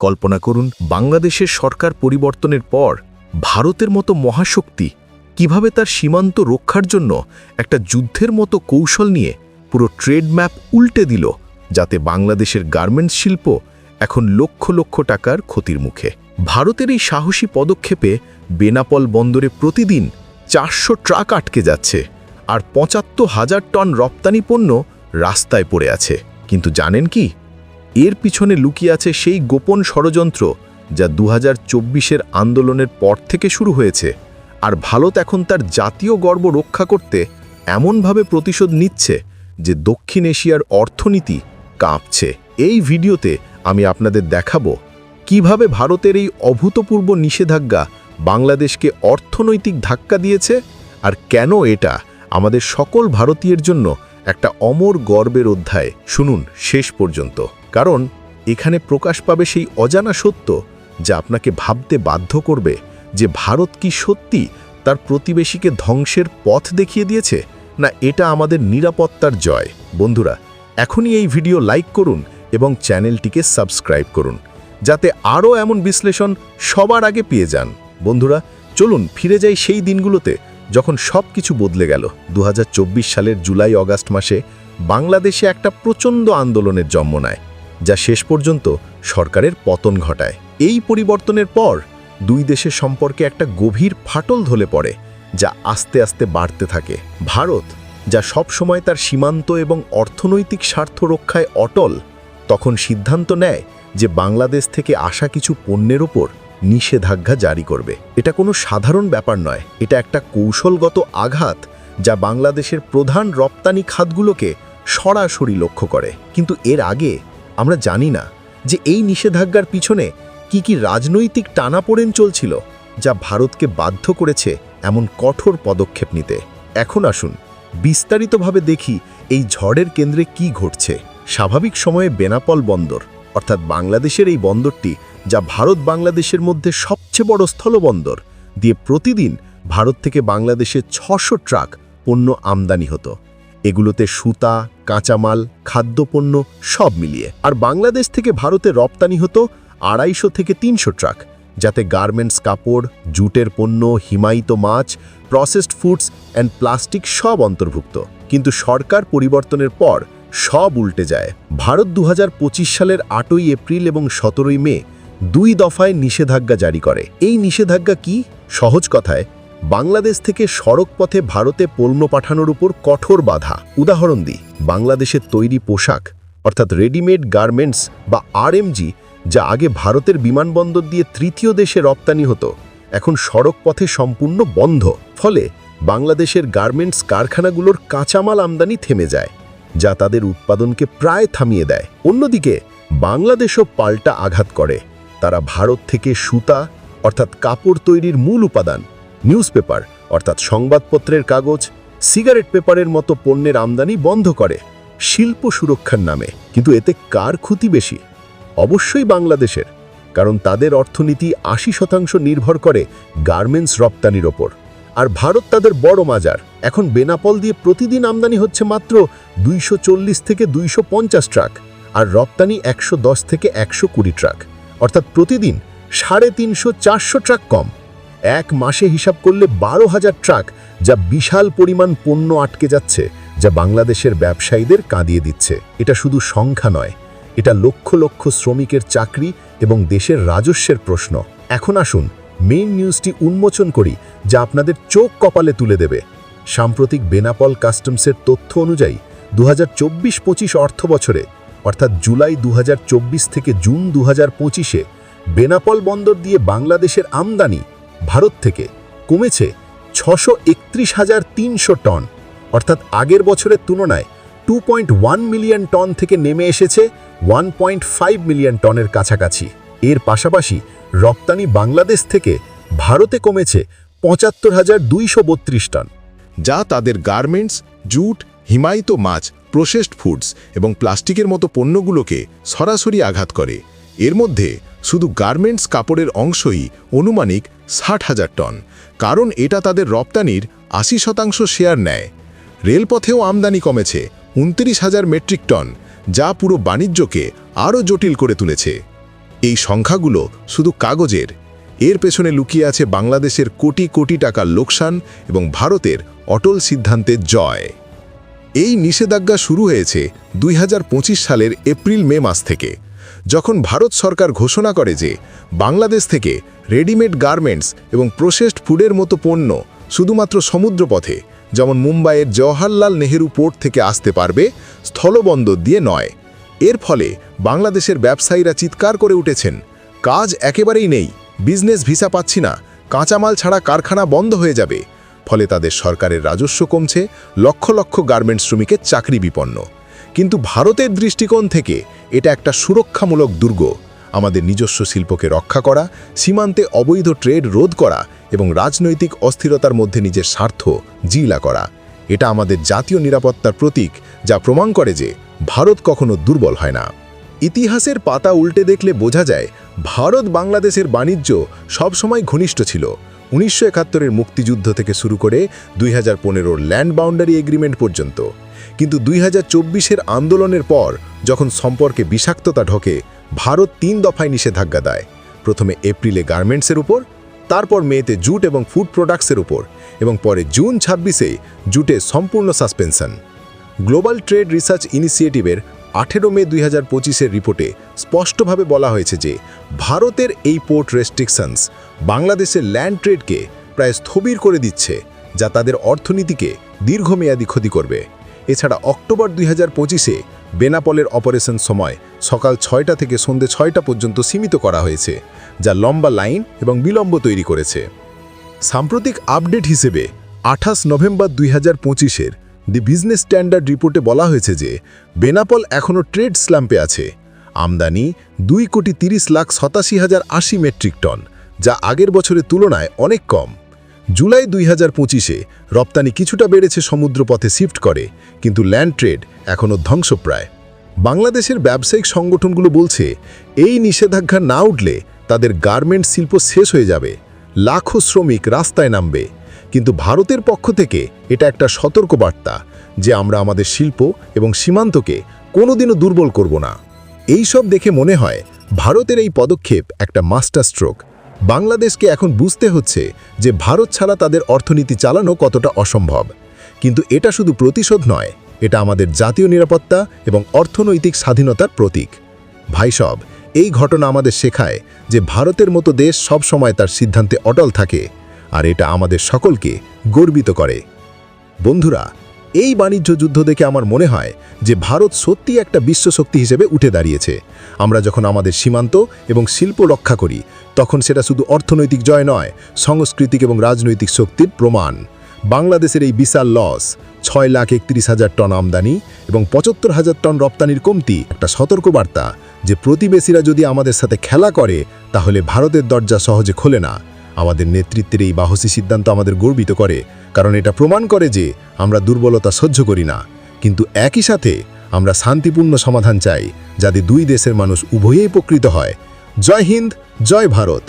কল্পনা করুন, বাংলাদেশের সরকার পরিবর্তনের পর ভারতের মতো মহাশক্তি কীভাবে তার সীমান্ত রক্ষার জন্য একটা যুদ্ধের মতো কৌশল নিয়ে পুরো ট্রেড ম্যাপ উল্টে দিল, যাতে বাংলাদেশের গার্মেন্টস শিল্প এখন লক্ষ লক্ষ টাকার ক্ষতির মুখে। ভারতের এই সাহসী পদক্ষেপে বেনাপল বন্দরে প্রতিদিন চারশো ট্রাক আটকে যাচ্ছে আর পঁচাত্তর হাজার টন রপ্তানি পণ্য রাস্তায় পড়ে আছে। কিন্তু জানেন কি? এর পিছনে লুকিয়ে আছে সেই গোপন ষড়যন্ত্র যা দু হাজার আন্দোলনের পর থেকে শুরু হয়েছে আর ভারত এখন তার জাতীয় গর্ব রক্ষা করতে এমনভাবে প্রতিশোধ নিচ্ছে যে দক্ষিণ এশিয়ার অর্থনীতি কাঁপছে। এই ভিডিওতে আমি আপনাদের দেখাবো কীভাবে ভারতের এই অভূতপূর্ব নিষেধাজ্ঞা বাংলাদেশকে অর্থনৈতিক ধাক্কা দিয়েছে আর কেন এটা আমাদের সকল ভারতীয়ের জন্য একটা অমর গর্বের অধ্যায়। শুনুন শেষ পর্যন্ত। কারণ এখানে প্রকাশ পাবে সেই অজানা সত্য যা আপনাকে ভাবতে বাধ্য করবে যে ভারত কি সত্যি তার প্রতিবেশীকে ধ্বংসের পথ দেখিয়ে দিয়েছে, না এটা আমাদের নিরাপত্তার জয়। বন্ধুরা, এখনই এই ভিডিও লাইক করুন এবং চ্যানেলটিকে সাবস্ক্রাইব করুন, যাতে আরও এমন বিশ্লেষণ সবার আগে পেয়ে যান। বন্ধুরা, চলুন ফিরে যাই সেই দিনগুলোতে যখন সব কিছু বদলে গেল। দু হাজার চব্বিশ সালের জুলাই অগাস্ট মাসে বাংলাদেশে একটা প্রচণ্ড আন্দোলনের জন্ম নেয়। যা শেষ পর্যন্ত সরকারের পতন ঘটায়। এই পরিবর্তনের পর দুই দেশের সম্পর্কে একটা গভীর ফাটল ধলে পড়ে, যা আস্তে আস্তে বাড়তে থাকে। ভারত, যা সব সময় তার সীমান্ত এবং অর্থনৈতিক স্বার্থ রক্ষায় অটল, তখন সিদ্ধান্ত নেয় যে বাংলাদেশ থেকে আসা কিছু পণ্যের ওপর নিষেধাজ্ঞা জারি করবে। এটা কোনো সাধারণ ব্যাপার নয়। এটা একটা কৌশলগত আঘাত যা বাংলাদেশের প্রধান রপ্তানি খাতগুলোকে সরাসরি লক্ষ্য করে। কিন্তু এর আগে আমরা জানি না যে এই নিষেধাজ্ঞার পিছনে কি কি রাজনৈতিক টানাপোড়েন চলছিল যা ভারতকে বাধ্য করেছে এমন কঠোর পদক্ষেপ নিতে। এখন আসুন, বিস্তারিতভাবে দেখি এই ঝড়ের কেন্দ্রে কি ঘটছে। স্বাভাবিক সময়ে বেনাপল বন্দর, অর্থাৎ বাংলাদেশের এই বন্দরটি, যা ভারত বাংলাদেশের মধ্যে সবচেয়ে বড় স্থলবন্দর দিয়ে প্রতিদিন ভারত থেকে বাংলাদেশে ছশো ট্রাক পণ্য আমদানি হতো। এগুলোতে সুতা, কাঁচামাল, খাদ্যপণ্য সব মিলিয়ে। আর বাংলাদেশ থেকে ভারতে রপ্তানি হতো আড়াইশো থেকে তিনশো ট্রাক, যাতে গার্মেন্টস কাপড়, জুটের পণ্য, হিমায়িত মাছ, প্রসেসড ফুডস অ্যান্ড প্লাস্টিক সব অন্তর্ভুক্ত। কিন্তু সরকার পরিবর্তনের পর সব উল্টে যায়। ভারত দু হাজার পঁচিশ সালের আটই এপ্রিল এবং সতেরোই মে দুই দফায় নিষেধাজ্ঞা জারি করে। এই নিষেধাজ্ঞা কি? সহজ কথায় বাংলাদেশ থেকে সড়ক পথে ভারতে পণ্য পাঠানোর উপর কঠোর বাধা। উদাহরণ দিই, বাংলাদেশের তৈরি পোশাক, অর্থাৎ রেডিমেড গার্মেন্টস বা আরএমজি, যা আগে ভারতের বিমানবন্দর দিয়ে তৃতীয় দেশে রপ্তানি হতো, এখন সড়ক পথে সম্পূর্ণ বন্ধ। ফলে বাংলাদেশের গার্মেন্টস কারখানাগুলোর কাঁচামাল আমদানি থেমে যায়, যা তাদের উৎপাদনকে প্রায় থামিয়ে দেয়। অন্যদিকে, বাংলাদেশও পাল্টা আঘাত করে। তারা ভারত থেকে সুতা, অর্থাৎ কাপড় তৈরির মূল উপাদান। নিউজপেপার, অর্থাৎ সংবাদপত্রের কাগজ, সিগারেট পেপারের মতো পণ্যের আমদানি বন্ধ করে শিল্প সুরক্ষার নামে। কিন্তু এতে কার ক্ষতি বেশি? অবশ্যই বাংলাদেশের, কারণ তাদের অর্থনীতি আশি শতাংশ নির্ভর করে গার্মেন্টস রপ্তানির ওপর। আর ভারত তাদের বড় মাজার। এখন বেনাপল দিয়ে প্রতিদিন আমদানি হচ্ছে মাত্র দুইশো চল্লিশ থেকে দুইশো পঞ্চাশ ট্রাক, আর রপ্তানি একশো দশ থেকে একশো কুড়ি ট্রাক। অর্থাৎ প্রতিদিন সাড়ে তিনশো চারশো ট্রাক কম। এক মাসে হিসাব করলে বারো হাজার ট্রাক যা বিশাল পরিমাণ পণ্য আটকে যাচ্ছে, যা বাংলাদেশের ব্যবসায়ীদের কাঁদিয়ে দিচ্ছে। এটা শুধু সংখ্যা নয়, এটা লক্ষ লক্ষ শ্রমিকের চাকরি এবং দেশের রাজস্বের প্রশ্ন। এখন আসুন, মেইন নিউজটি উন্মোচন করি, যা আপনাদের চোখ কপালে তুলে দেবে। সাম্প্রতিক বেনাপল কাস্টমসের তথ্য অনুযায়ী দু হাজার চব্বিশ পঁচিশ অর্থ বছরে অর্থাৎ জুলাই দু হাজার চব্বিশ থেকে জুন দু হাজার বেনাপল বন্দর দিয়ে বাংলাদেশের আমদানি ভারত থেকে কমেছে ছশো একত্রিশ হাজার তিনশো টন। অর্থাৎ আগের বছরের তুলনায় two point one million ton থেকে নেমে এসেছে ওয়ান পয়েন্ট ফাইভ মিলিয়ন টনের কাছাকাছি। এর পাশাপাশি রপ্তানি বাংলাদেশ থেকে ভারতে কমেছে পঁচাত্তর হাজার দুইশো বত্রিশ টন। যা তাদের গার্মেন্টস, জুট, হিমায়িত মাছ, প্রসেসড ফুডস এবং প্লাস্টিকের মতো পণ্যগুলোকে সরাসরি আঘাত করে। এর মধ্যে শুধু গার্মেন্টস কাপড়ের অংশই অনুমানিক ষাট হাজার টন, কারণ এটা তাদের রপ্তানির আশি শতাংশ শেয়ার নেয়। রেলপথেও আমদানি কমেছে উনত্রিশ হাজার মেট্রিক টন, যা পুরো বাণিজ্যকে আরও জটিল করে তুলেছে। এই সংখ্যাগুলো শুধু কাগজের। এর পেছনে লুকিয়ে আছে বাংলাদেশের কোটি কোটি টাকার লোকসান এবং ভারতের অটল সিদ্ধান্তের জয়। এই নিষেধাজ্ঞা শুরু হয়েছে দুই হাজার পঁচিশ সালের এপ্রিল মে মাস থেকে, যখন ভারত সরকার ঘোষণা করে যে বাংলাদেশ থেকে রেডিমেড গার্মেন্টস এবং প্রসেসড ফুডের মতো পণ্য শুধুমাত্র সমুদ্রপথে, যেমন মুম্বাইয়ের জওহরলাল নেহেরু পোর্ট থেকে আসতে পারবে, স্থলবন্দর দিয়ে নয়। এর ফলে বাংলাদেশের ব্যবসায়ীরা চিৎকার করে উঠেছেন, কাজ একেবারেই নেই, বিজনেস ভিসা পাচ্ছি না, কাঁচামাল ছাড়া কারখানা বন্ধ হয়ে যাবে। ফলে তাদের সরকারের রাজস্ব কমছে, লক্ষ লক্ষ গার্মেন্টস শ্রমিকের চাকরি বিপন্ন। কিন্তু ভারতের দৃষ্টিকোণ থেকে এটা একটা সুরক্ষামূলক দুর্গ। আমাদের নিজস্ব শিল্পকে রক্ষা করা, সীমান্তে অবৈধ ট্রেড রোধ করা এবং রাজনৈতিক অস্থিরতার মধ্যে নিজের স্বার্থ জিলা করা। এটা আমাদের জাতীয় নিরাপত্তার প্রতীক, যা প্রমাণ করে যে ভারত কখনো দুর্বল হয় না। ইতিহাসের পাতা উল্টে দেখলে বোঝা যায়, ভারত বাংলাদেশের বাণিজ্য সবসময় ঘনিষ্ঠ ছিল। উনিশশো একাত্তরের মুক্তিযুদ্ধ থেকে শুরু করে দুই হাজার পনেরোর ল্যান্ড বাউন্ডারি এগ্রিমেন্ট পর্যন্ত। কিন্তু দুই হাজার আন্দোলনের পর, যখন সম্পর্কে বিষাক্ততা ঢোকে ভারত তিন দফায় নিষেধাজ্ঞা দেয়। প্রথমে এপ্রিলে গার্মেন্টসের উপর, তারপর মেতে জুট এবং ফুড প্রোডাক্টসের উপর এবং পরে জুন ছাব্বিশে জুটে সম্পূর্ণ সাসপেনশন। গ্লোবাল ট্রেড রিসার্চ ইনিশিয়েটিভের আঠেরো মে দুই হাজার পঁচিশের রিপোর্টে স্পষ্টভাবে বলা হয়েছে যে, ভারতের এই পোর্ট রেস্ট্রিকশনস বাংলাদেশের ল্যান্ড ট্রেডকে প্রায় স্থবির করে দিচ্ছে, যা তাদের অর্থনীতিকে দীর্ঘমেয়াদী ক্ষতি করবে। এছাড়া অক্টোবর দুই হাজার পঁচিশে বেনাপলের অপারেশন সময় সকাল ছয়টা থেকে সন্ধে ছয়টা পর্যন্ত সীমিত করা হয়েছে, যা লম্বা লাইন এবং বিলম্ব তৈরি করেছে। সাম্প্রতিক আপডেট হিসেবে আঠাশ নভেম্বর দুই হাজার পঁচিশের দি বিজনেস স্ট্যান্ডার্ড রিপোর্টে বলা হয়েছে যে, বেনাপল এখনও ট্রেড স্ল্যাম্পে আছে। আমদানি দুই কোটি তিরিশ লাখ সাতাশি হাজার আশি মেট্রিক টন, যা আগের বছরের তুলনায় অনেক কম। জুলাই দুই হাজার পঁচিশে রপ্তানি কিছুটা বেড়েছে সমুদ্রপথে শিফট করে, কিন্তু ল্যান্ড ট্রেড এখনও ধ্বংসপ্রায়। বাংলাদেশের ব্যবসায়িক সংগঠনগুলো বলছে, এই নিষেধাজ্ঞা না উঠলে তাদের গার্মেন্ট শিল্প শেষ হয়ে যাবে, লাখো শ্রমিক রাস্তায় নামবে। কিন্তু ভারতের পক্ষ থেকে এটা একটা সতর্ক বার্তা যে আমরা আমাদের শিল্প এবং সীমান্তকে কোনোদিনও দুর্বল করব না। এই সব দেখে মনে হয়, ভারতের এই পদক্ষেপ একটা মাস্টার স্ট্রোক। বাংলাদেশকে এখন বুঝতে হচ্ছে যে ভারত ছাড়া তাদের অর্থনীতি চালানো কতটা অসম্ভব। কিন্তু এটা শুধু প্রতিশোধ নয়, এটা আমাদের জাতীয় নিরাপত্তা এবং অর্থনৈতিক স্বাধীনতার প্রতীক। ভাইসব এই ঘটনা আমাদের শেখায় যে ভারতের মতো দেশ সব সময় তার সিদ্ধান্তে অটল থাকে, আর এটা আমাদের সকলকে গর্বিত করে। বন্ধুরা এই বাণিজ্য যুদ্ধ দেখে আমার মনে হয় যে ভারত সত্যি একটা বিশ্বশক্তি হিসেবে উঠে দাঁড়িয়েছে। আমরা যখন আমাদের সীমান্ত এবং শিল্প রক্ষা করি, তখন সেটা শুধু অর্থনৈতিক জয় নয়, সাংস্কৃতিক এবং রাজনৈতিক শক্তির প্রমাণ। বাংলাদেশের এই বিশাল লস, ছয় লাখ একত্রিশ হাজার টন আমদানি এবং পঁচাত্তর হাজার টন রপ্তানির কমতি একটা সতর্কবার্তা যে প্রতিবেশীরা যদি আমাদের সাথে খেলা করে, তাহলে ভারতের দরজা সহজে খোলে না। আমাদের নেতৃত্বের এই বাহসী সিদ্ধান্ত আমাদের গর্বিত করে, কারণ এটা প্রমাণ করে যে আমরা দুর্বলতা সহ্য করি না। কিন্তু একই সাথে আমরা শান্তিপূর্ণ সমাধান চাই, যাতে দুই দেশের মানুষ উভয়েই উপকৃত হয়। জয় হিন্দ, জয় ভারত।